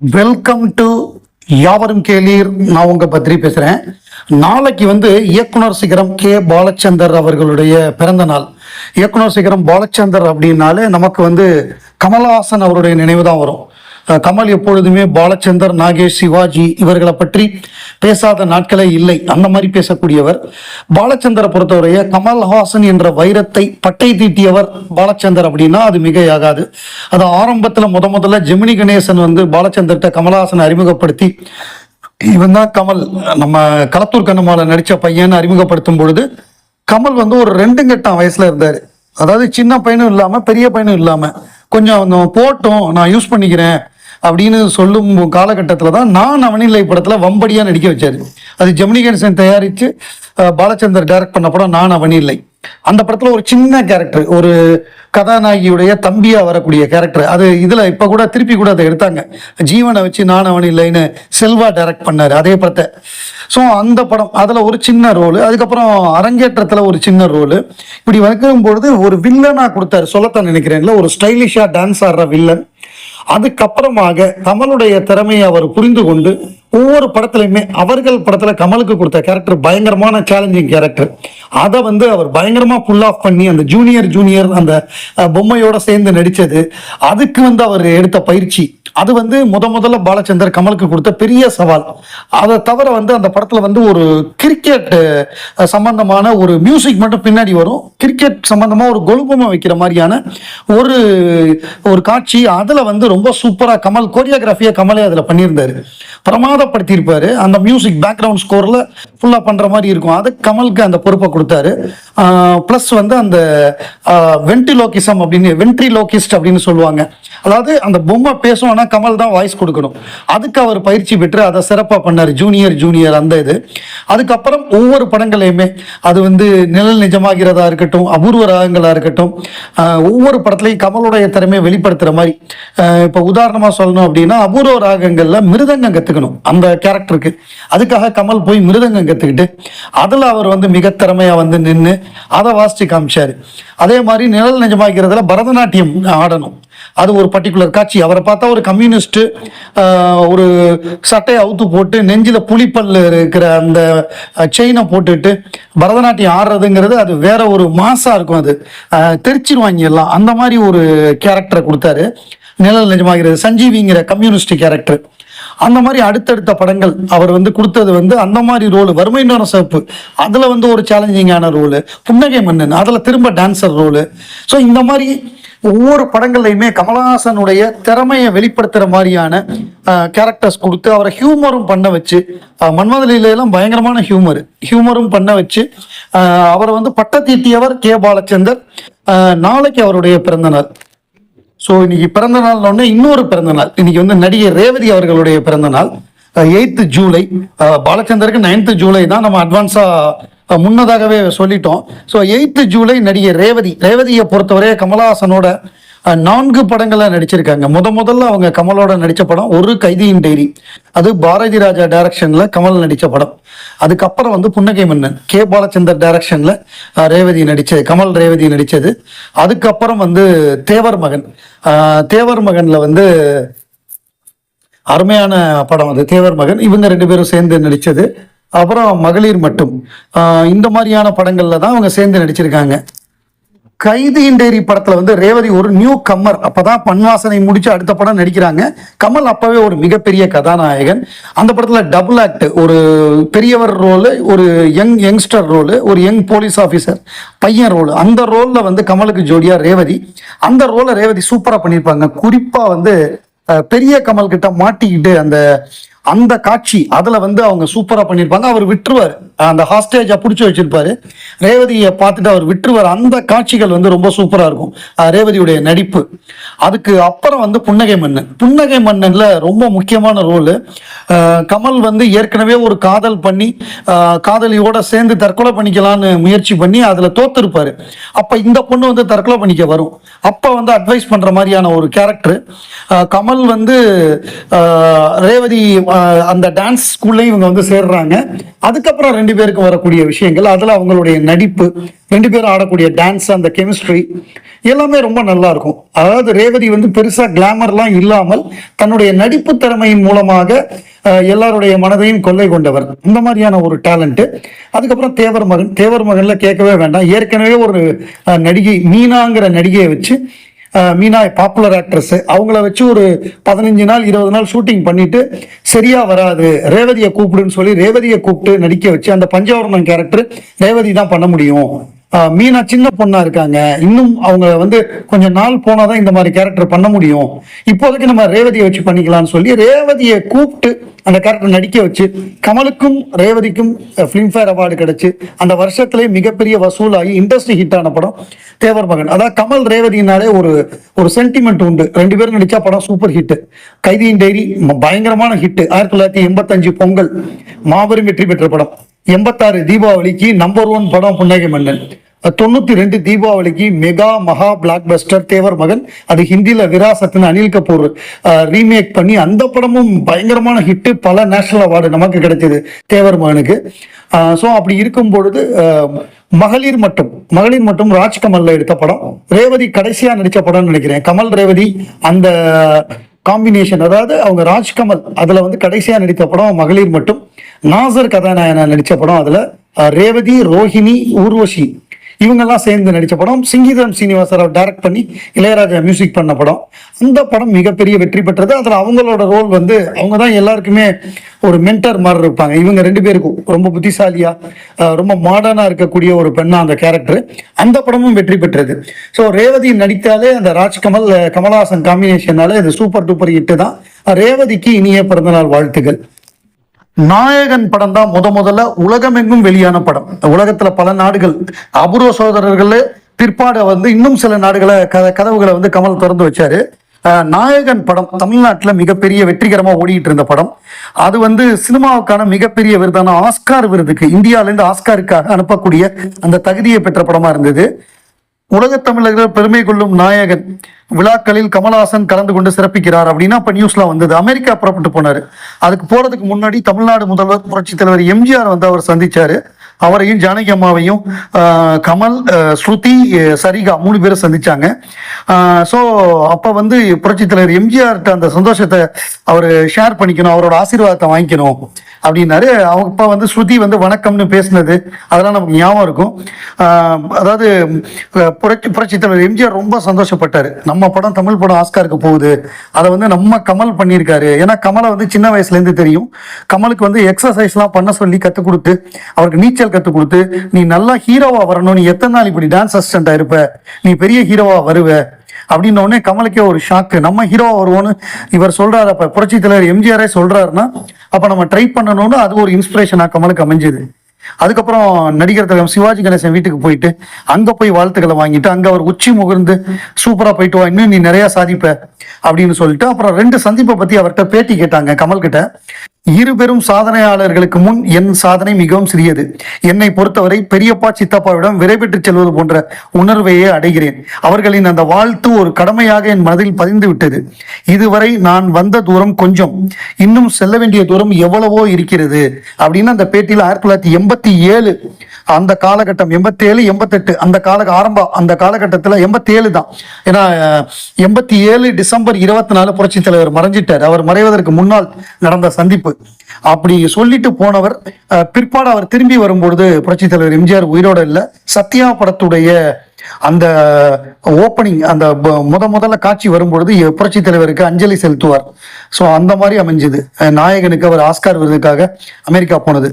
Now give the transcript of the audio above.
Welcome to யாவரும் கேளீர். நான் உங்க பத்ரி பேசுறேன். நாளைக்கு வந்து இயக்குனர் சிகரம் கே பாலச்சந்தர் அவர்களுடைய பிறந்த நாள். இயக்குனர் சிகரம் பாலச்சந்தர் அப்படின்னாலே நமக்கு வந்து கமலஹாசன் அவருடைய நினைவு தான் வரும். கமல் எப்பொழுதுமே பாலச்சந்தர் நாகேஷ் சிவாஜி இவர்களை பற்றி பேசாத நாட்களே இல்லை. அந்த மாதிரி பேசக்கூடியவர். பாலச்சந்தரை பொறுத்தவரைய கமல்ஹாசன் என்ற வைரத்தை பட்டை தீட்டியவர் பாலச்சந்தர் அப்படின்னா அது மிகையாகாது. அது ஆரம்பத்தில் முத முதல்ல ஜெமினி கணேசன் வந்து பாலச்சந்தர்கிட்ட கமல்ஹாசனை அறிமுகப்படுத்தி இவன் தான் கமல். நம்ம களத்தூர் கண்ணமால நடித்த பையன் அறிமுகப்படுத்தும் பொழுது கமல் வந்து ஒரு ரெண்டு கட்டம் வயசுல இருந்தார். அதாவது சின்ன பையனும் இல்லாமல் பெரிய பையனும் இல்லாமல் கொஞ்சம் போட்டும் நான் யூஸ் பண்ணிக்கிறேன். அப்படின்னு சொல்லும் காலகட்டத்தில் தான் நான் அவனிலை படத்தில் வம்படியாக நடிக்க வச்சார். அது ஜெமினி கணேசன் தயாரித்து பாலச்சந்தர் டைரக்ட் பண்ண படம் நான் அவனில்லை. அந்த படத்தில் ஒரு சின்ன கேரக்டர் ஒரு கதாநாயகியுடைய தம்பியாக வரக்கூடிய கேரக்டர் அது இதில் இப்போ கூட திருப்பி கூட அதை எடுத்தாங்க. ஜீவனை வச்சு நான் அவன் இல்லைன்னு செல்வா டைரக்ட் பண்ணார் அதே படத்தை. ஸோ அந்த படம் அதில் ஒரு சின்ன ரோல் அதுக்கப்புறம் அரங்கேற்றத்தில் ஒரு சின்ன ரோல் இப்படி வைக்கும் பொழுது ஒரு வில்லனாக கொடுத்தாரு. சொல்லத்தான் நினைக்கிறேன்ல ஒரு ஸ்டைலிஷாக டான்ஸ் ஆடுற வில்லன் அதுக்கப்புறமாக கமலுடைய திறமையை அவர் புரிந்து கொண்டு ஒவ்வொரு படத்துலையுமே அவர்கள் படத்துல கமலுக்கு கொடுத்த கேரக்டர் பயங்கரமான சேலஞ்சிங் கேரக்டர் அதை வந்து அவர் பயங்கரமா புல் ஆஃப் பண்ணி அந்த ஜூனியர் ஜூனியர் அந்த பொம்மையோட சேர்ந்து நடிச்சது. அதுக்கு வந்து அவர் எடுத்த பயிற்சி. அது வந்து முத முதல்ல பாலச்சந்தர் கமலுக்கு கொடுத்த பெரிய சவால். அதை தவிர வந்து அந்த படத்தில் வந்து ஒரு கிரிக்கெட் சம்பந்தமான ஒரு மியூசிக் மட்டும் பின்னாடி வரும். கிரிக்கெட் சம்பந்தமாக ஒரு கொழுப்பமாக வைக்கிற மாதிரியான ஒரு ஒரு காட்சி. அதில் வந்து ரொம்ப சூப்பராக கமல் கோரியோகிராஃபியாக கமலே அதில் பண்ணியிருந்தார். பிரமாதப்படுத்தியிருப்பார். அந்த மியூசிக் பேக்ரவுண்ட் ஸ்கோரில் ஃபுல்லாக பண்ணுற மாதிரி இருக்கும். அது கமலுக்கு அந்த பொறுப்பை கொடுத்தாரு. ப்ளஸ் வந்து அந்த வென்டிலோகிசம் அப்படின்னு வென்ட்ரிலோகிஸ்ட் அப்படின்னு சொல்லுவாங்க. அதாவது அந்த பொம்மை பேசும் ஆனா கமல் தான் வாய்ஸ் கொடுக்கணும். அதுக்கு அவர் பயிற்சி பெற்று அதை சிறப்பாக பண்ணார். ஜூனியர் ஜூனியர் அந்த இது. அதுக்கப்புறம் ஒவ்வொரு படங்களையுமே அது வந்து நிழல் நிஜமாகிறதா இருக்கட்டும் அபூர்வ ராகங்களாக இருக்கட்டும் ஒவ்வொரு படத்துலையும் கமலுடைய திறமையை வெளிப்படுத்துகிற மாதிரி. இப்போ உதாரணமாக சொல்லணும் அப்படின்னா அபூர்வ ராகங்களில் மிருதங்கம் கற்றுக்கணும் அந்த கேரக்டருக்கு அதுக்காக கமல் போய் மிருதங்கம் கற்றுக்கிட்டு அதில் அவர் வந்து மிக திறமையாக வந்து நின்று அதை வாசிச்சு காமிச்சார். அதே மாதிரி நிழல் நிஜமாகிறதுல பரதநாட்டியம் ஆடணும். அது ஒரு பர்டிகுலர் காட்சி. அவரை பார்த்தா ஒரு கம்யூனிஸ்ட் ஒரு சட்டையை அவுத்து போட்டு நெஞ்சில புளிப்பல் இருக்கிற அந்த செயினை போட்டுட்டு பரதநாட்டியம் ஆடுறதுங்கிறது அது வேற ஒரு மாசா இருக்கும் அது. தெரிச்சிருவாங்க எல்லாம். அந்த மாதிரி ஒரு கேரக்டரை கொடுத்தாரு. நிழல் நிஜமாகிறது. சஞ்சீவிங்கிற கம்யூனிஸ்ட் கேரக்டர் அந்த மாதிரி அடுத்தடுத்த படங்கள் அவர் வந்து கொடுத்தது வந்து அந்த மாதிரி ரோல் வறுமை நேர சிறப்பு அதில் வந்து ஒரு சேலஞ்சிங்கான ரோலு புன்னகை மன்னன். அதில் திரும்ப டான்சர் ரோலு ஸோ இந்த மாதிரி ஒவ்வொரு படங்கள்லையுமே கமலஹாசனுடைய திறமையை வெளிப்படுத்துற மாதிரியான கேரக்டர்ஸ் கொடுத்து அவரை ஹியூமரும் பண்ண வச்சு அஹ், மன்மதலில எல்லாம் பயங்கரமான ஹியூமர் ஹியூமரும் பண்ண வச்சு அவரை வந்து பட்டத்தீட்டியவர் கே பாலச்சந்தர் நாளைக்கு அவருடைய பிறந்த நாள் ஸோ இன்னைக்கு பிறந்த நாள் இன்னொரு பிறந்த நாள் இன்னைக்கு வந்து நடிகை ரேவதி அவர்களுடைய பிறந்த நாள் எயித்து ஜூலை பாலச்சந்தருக்கு நைன்த்து ஜூலை தான் நம்ம அட்வான்ஸாக முன்னதாகவே சொல்லிட்டோம். ஸோ எயித்து ஜூலை நடிகை ரேவதி ரேவதியை பொறுத்தவரை கமலஹாசனோட நான்கு படங்களை நடிச்சிருக்காங்க. முத முதல்ல அவங்க கமலோட நடித்த படம் ஒரு கைதியின் டைரி. அது பாரதி ராஜா டைரக்ஷனில் கமல் நடித்த படம். அதுக்கப்புறம் வந்து புன்னகை மன்னன் கே பாலச்சந்தர் டைரக்ஷனில் ரேவதி நடித்தது கமல் ரேவதி நடித்தது அதுக்கப்புறம் வந்து தேவர் மகன் தேவர் மகனில் வந்து அருமையான படம் அது தேவர் மகன். இவங்க ரெண்டு பேரும் சேர்ந்து நடித்தது அப்புறம் மகளிர் மட்டும். இந்த மாதிரியான படங்களில் தான் அவங்க சேர்ந்து நடிச்சிருக்காங்க. கைதி இண்டேரி படத்தில் வந்து ரேவதி ஒரு நியூ கம்மர் அப்பதான் பன்வாசனை முடித்து அடுத்த படம் நடிக்கிறாங்க. கமல் அப்போவே ஒரு மிகப்பெரிய கதாநாயகன். அந்த படத்தில் டபுள் ஆக்ட் ஒரு பெரியவர் ரோலு ஒரு யங் யங்ஸ்டர் ரோலு ஒரு யங் போலீஸ் ஆஃபீஸர் பையன் ரோல் அந்த ரோலில் வந்து கமலுக்கு ஜோடியாக ரேவதி. அந்த ரோலை ரேவதி சூப்பராக பண்ணியிருப்பாங்க குறிப்பாக வந்து பெரிய கமல் கிட்ட மாட்டிக்கிட்டு அந்த அந்த காட்சி அதுல வந்து அவங்க சூப்பரா பண்ணியிருப்பாங்க அவர் விட்டுருவார். அந்த ஹாஸ்டேஜை பிடிச்சி வச்சிருப்பாரு. ரேவதியை பார்த்துட்டு அவர் விட்டுருவார். அந்த காட்சிகள் வந்து ரொம்ப சூப்பரா இருக்கும். ரேவதியுடைய நடிப்பு. அதுக்கு அப்புறம் வந்து புன்னகை மன்னன். புன்னகை மன்னன்ல ரொம்ப முக்கியமான ரோல் கமல் வந்து ஏற்கனவே ஒரு காதல் பண்ணி காதலியோட சேர்ந்து தற்கொலை பண்ணிக்கலாம்னு முயற்சி பண்ணி அதுல தோத்துருப்பாரு. அப்ப இந்த பொண்ணு வந்து தற்கொலை பண்ணிக்க வரும். அப்ப வந்து அட்வைஸ் பண்ற மாதிரியான ஒரு கேரக்டர் கமல் வந்து ரேவதி அந்த டான்ஸ் ஸ்கூல்லையும் இவங்க வந்து சேர்றாங்க. அதுக்கப்புறம் ரெண்டு பேருக்கு வரக்கூடிய விஷயங்கள் அதில் அவங்களுடைய நடிப்பு ரெண்டு பேரும் ஆடக்கூடிய டான்ஸ் அந்த கெமிஸ்ட்ரி எல்லாமே ரொம்ப நல்லா இருக்கும். அதாவது ரேவதி வந்து பெருசா கிளாமர்லாம் இல்லாமல் தன்னுடைய நடிப்பு திறமையின் மூலமாக எல்லாருடைய மனதையும் கொள்ளை கொண்டவர். இந்த மாதிரியான ஒரு டேலண்ட் அதுக்கப்புறம் தேவர் மகன் தேவர் மகன்ல கேட்கவே வேண்டாம். ஏற்கனவே ஒரு நடிகை மீனாங்கிற நடிகையை வச்சு மீனா பாப்புலர் ஆக்ட்ரஸ் அவங்கள வச்சு ஒரு பதினஞ்சு நாள் இருபது நாள் ஷூட்டிங் பண்ணிட்டு சரியா வராது. ரேவதியை கூப்பிடுன்னு சொல்லி ரேவதியை கூப்பிட்டு நடிக்க வச்சு அந்த பஞ்சவர்ணம் கேரக்டர் ரேவதி தான் பண்ண முடியும். மீனா சின்ன பொண்ணா இருக்காங்க. இன்னும் அவங்க வந்து கொஞ்சம் நாள் போனாதான் இந்த மாதிரி கேரக்டர் பண்ண முடியும். இப்போதைக்கு நம்ம ரேவதியை வச்சு பண்ணிக்கலாம்னு சொல்லி ரேவதியை கூப்பிட்டு அந்த கேரக்டர் நடிக்க வச்சு கமலுக்கும் ரேவதிக்கும் ஃபிலிம்ஃபேர் அவார்டு கிடைச்சு அந்த வருஷத்துலேயே மிகப்பெரிய வசூலாகி இண்டஸ்ட்ரி ஹிட் ஆன படம் தேவர் மகன். அதாவது கமல் ரேவதினாலே ஒரு ஒரு சென்டிமெண்ட் உண்டு. ரெண்டு பேரும் நடிச்சா படம் சூப்பர் ஹிட் கைதியின் டைரி பயங்கரமான ஹிட் ஆயிரத்தி தொள்ளாயிரத்தி எண்பத்தஞ்சு பொங்கல் மாபெரும் வெற்றி பெற்ற படம். எண்பத்தாறு தீபாவளிக்கு நம்பர் ஒன் படம் புன்னகை மன்னன். தொண்ணூத்தி ரெண்டு தீபாவளிக்கு மெகா மகா பிளாக் பஸ்டர் தேவர் மகன். அது ஹிந்தில விராசத்துன்னு அனில் கபூர் ரீமேக் பண்ணி அந்த படமும் பயங்கரமான ஹிட் பல நேஷனல் அவார்டு நமக்கு கிடைச்சது தேவர் மகனுக்கு. ஸோ அப்படி இருக்கும் பொழுது மகளிர் மட்டும் மகளிர் மட்டும் ராஜ்கமல்ல எடுத்த படம். ரேவதி கடைசியா நடிச்ச படம்னு நினைக்கிறேன். கமல் ரேவதி அந்த காம்பினேஷன் அதாவது அவங்க ராஜ்கமல் அதுல வந்து கடைசியா நடித்த படம் மகளிர் மட்டும். நாசர் கதாநாயகனா நடித்த படம் அதுல ரேவதி ரோஹிணி ஊர்வஷி இவங்கெல்லாம் சேர்ந்து நடித்த படம் சிங்கீதம் சீனிவாசராவ் டைரக்ட் பண்ணி இளையராஜா மியூசிக் பண்ண படம். அந்த படம் மிகப்பெரிய வெற்றி பெற்றது. அதில் அவங்களோட ரோல் வந்து அவங்க தான் எல்லாருக்குமே ஒரு மென்டர் மாதிரி இருப்பாங்க. இவங்க ரெண்டு பேருக்கும் ரொம்ப புத்திசாலியாக ரொம்ப மாடர்னாக இருக்கக்கூடிய ஒரு பெண்ணா அந்த கேரக்டர் அந்த படமும் வெற்றி பெற்றது. ஸோ ரேவதி நடித்தாலே அந்த ராஜ்கமல் கமல்ஹாசன் கமலஹாசன் காம்பினேஷனால இது சூப்பர் டூப்பர் ஹிட்டு தான். ரேவதிக்கு இனிய பிறந்தநாள் வாழ்த்துக்கள். நாயகன் படம் தான் முத முதல்ல உலகமெங்கும் வெளியான படம். உலகத்துல பல நாடுகள் அபூர்வ சோதரர்கள் பிற்பாடு வந்து இன்னும் சில நாடுகளை கத கதவுகளை வந்து கமல் திறந்து வச்சாரு. நாயகன் படம் தமிழ்நாட்டில் மிகப்பெரிய வெற்றிகரமாக ஓடிட்டு இருந்த படம். அது வந்து சினிமாவுக்கான மிகப்பெரிய விருதான ஆஸ்கார் விருதுக்கு இந்தியாவிலேருந்து ஆஸ்காருக்காக அனுப்பக்கூடிய அந்த தகுதியை பெற்ற படமாக இருந்தது. உலகத் தமிழர்கள் பெருமை கொள்ளும் நாயகன் விழாக்களில் கமலஹாசன் கலந்து கொண்டு சிறப்பிக்கிறார் அப்படின்னா இப்போ நியூஸ்லாம் வந்தது. அமெரிக்கா புறப்பட்டு போனார். அதுக்கு போகிறதுக்கு முன்னாடி தமிழ்நாடு முதல்வர் புரட்சித் தலைவர் எம்ஜிஆர் வந்து அவர் சந்திச்சார். அவரையும் ஜானகி அம்மாவையும் கமல் ஸ்ருதி சரிகா மூணு பேரும் சந்திச்சாங்க. ஸோ அப்போ வந்து புரட்சித் தலைவர் எம்ஜிஆர்கிட்ட அந்த சந்தோஷத்தை அவர் ஷேர் பண்ணிக்கணும் அவரோட ஆசீர்வாதத்தை வாங்கிக்கணும் அப்படின்னாரு. அவங்க அப்பா வந்து ஸ்ருதி வந்து வணக்கம்னு பேசினது அதெல்லாம் நமக்கு ஞாபகம் இருக்கும். அதாவது புரட்சி புரட்சி தலைவர் எம்ஜிஆர் ரொம்ப சந்தோஷப்பட்டார். நம்ம படம் தமிழ் படம் ஆஸ்காருக்கு போகுது. அதை வந்து நம்ம கமல் பண்ணியிருக்காரு. ஏன்னா கமலை வந்து சின்ன வயசுலேருந்து தெரியும். கமலுக்கு வந்து எக்ஸசைஸ்லாம் பண்ண சொல்லி கற்றுக் கொடுத்து அவருக்கு நீச்சல் கற்றுக் கொடுத்து நீ நல்லா ஹீரோவா வரணும். நீ எத்தனை நாள் இப்படி டான்ஸ் அசிஸ்டண்டா இருப்ப? நீ பெரிய ஹீரோவா வருவ. அப்படின்ன உடனே கமலுக்கே ஒரு ஷாக்கு நம்ம ஹீரோவா வருவோன்னு இவர் சொல்றாரு. அப்ப புரட்சி தலைவர் எம்ஜிஆரே சொல்றாருன்னா அப்ப நம்ம ட்ரை பண்ணணும்னு அது ஒரு இன்ஸ்பிரேஷனா கமலுக்கு அமைஞ்சது. அதுக்கப்புறம் நடிகர் கழகம் சிவாஜி கணேசன் வீட்டுக்கு போயிட்டு அங்க போய் வாழ்த்துக்களை வாங்கிட்டு அங்க அவர் உச்சி முகர்ந்து சூப்பரா போயிட்டு வா இன்னும் நீ நிறைய சாதிப்ப அப்படின்னு சொல்லிட்டு அப்புறம் ரெண்டு சந்திப்பை பத்தி அவர்கிட்ட பேட்டி கேட்டாங்க கமல் கிட்ட. இரு பெரும் சாதனையாளர்களுக்கு முன் என் சாதனை மிகவும் சிறியது. என்னை பொறுத்தவரை பெரியப்பா சித்தப்பாவிடம் விரைபெற்று செல்வது போன்ற உணர்வையே அடைகிறேன். அவர்களின் அந்த வாழ்த்து ஒரு கடமையாக என் மனதில் பதிந்து விட்டது. இதுவரை நான் வந்த தூரம் கொஞ்சம். இன்னும் செல்ல வேண்டிய தூரம் எவ்வளவோ இருக்கிறது அப்படின்னு அந்த பேட்டியில் ஆயிரத்தி தொள்ளாயிரத்தி எண்பத்தி ஏழு. அந்த காலகட்டம் எண்பத்தி ஏழு எண்பத்தெட்டு அந்த கால ஆரம்பம் அந்த காலகட்டத்தில் எண்பத்தி ஏழு தான். ஏன்னா எண்பத்தி ஏழு டிசம்பர் இருபத்தி நாலு புரட்சி தலைவர் மறைஞ்சிட்டார். அவர் மறைவதற்கு முன்னால் நடந்த சந்திப்பு. அப்படி சொல்லிட்டு போனவர் அஹ், பிற்பாடு அவர் திரும்பி வரும்பொழுது புரட்சி தலைவர் எம்ஜிஆர் உயிரோட இல்லை. சத்யா படத்துடைய அந்த ஓப்பனிங் அந்த முத முதல்ல காட்சி வரும்பொழுது புரட்சி தலைவருக்கு அஞ்சலி செலுத்துவார். ஸோ அந்த மாதிரி அமைஞ்சது. நாயகனுக்கு அவர் ஆஸ்கார் விருதுக்காக அமெரிக்கா போனது.